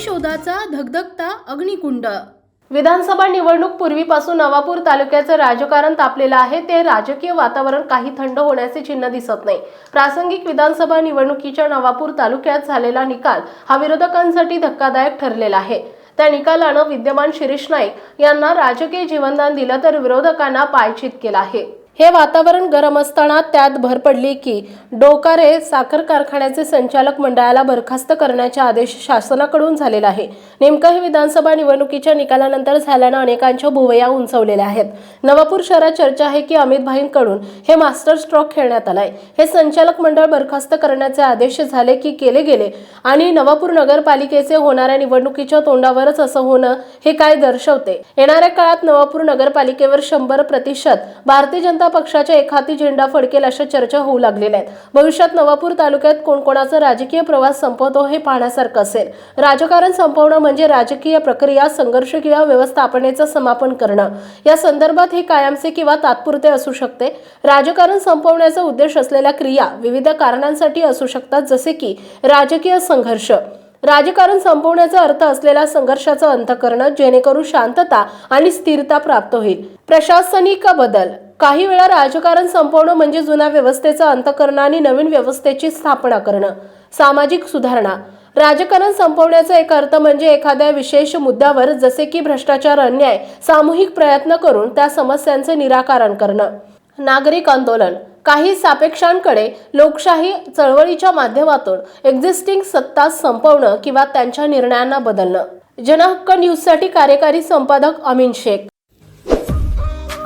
विरोधाचा धगधगता अग्निकुंड. विधानसभा निवडणूक पूर्वीपासून नवापूर तालुक्याचं राजकारण तापलेलं आहे. ते राजकीय वातावरण काही थंड होण्याचे चिन्ह दिसत नाही. प्रासंगिक विधानसभा निवडणुकीच्या नवापूर तालुक्यात झालेला निकाल हा विरोधकांसाठी धक्कादायक ठरलेला आहे. त्या निकालानं विद्यमान शिरीष नाईक यांना राजकीय जीवनदान दिलं तर विरोधकांना पायचित केलं आहे. हे वातावरण गरम असताना त्यात भर पडली की डोकारे साखर कारखान्याचे संचालक मंडळाला बरखास्त करण्याचे आदेश शासनाकडून झालेला आहे. नेमकं हे विधानसभा निवडणुकीच्या निकालानंतर झाल्यानं अनेकांच्या भुवया उंचवलेल्या आहेत. नवापूर शहरात चर्चा आहे की अमित भाईंकडून हे मास्टर स्ट्रोक खेळण्यात आलाय. हे संचालक मंडळ बरखास्त करण्याचे आदेश झाले की केले गेले आणि नवापूर नगरपालिकेचे होणाऱ्या निवडणुकीच्या तोंडावरच असं होणं हे काय दर्शवते? येणाऱ्या काळात नवापूर नगरपालिकेवर शंभर प्रतिशत भारतीय जनता जनता पक्षाच्या एखादी झेंडा फडकेल अशा चर्चा होऊ लागलेल्या आहेत. भविष्यात नवापूर तालुक्यात कोणकोणाचा राजकीय प्रवास संपवतो हे पाहण्यासारखं असेल. राजकारण संपवणं म्हणजे राजकीय प्रक्रिया संघर्ष किंवा व्यवस्थापनेचं समापन करणं. या संदर्भात हे कायमचे किंवा तात्पुरते असू शकते. राजकारण संपवण्याचा उद्देश असलेल्या क्रिया विविध कारणांसाठी असू शकतात जसे की राजकीय संघर्ष. राजकारण संपवण्याचा अर्थ असलेला संघर्षाचा अंत करणं जेणेकरून शांतता आणि स्थिरता प्राप्त होईल. प्रशासनिक बदल. काही वेळा राजकारण संपवणं म्हणजे जुन्या व्यवस्थेचा अंत करणं आणि नवीन व्यवस्थेची स्थापना करणं. सामाजिक सुधारणा. राजकारण संपवण्याचा एक अर्थ म्हणजे एखाद्या विशेष मुद्द्यावर जसे की भ्रष्टाचार अन्याय सामूहिक प्रयत्न करून त्या समस्यांचे निराकरण करणं. नागरिक आंदोलन. काही सापेक्षांकडे लोकशाही चळवळीच्या माध्यमातून एक्झिस्टिंग सत्ता संपवणं किंवा त्यांच्या निर्णयांना बदलणं. जनहक्क न्यूजसाठी कार्यकारी संपादक अमीन शेख.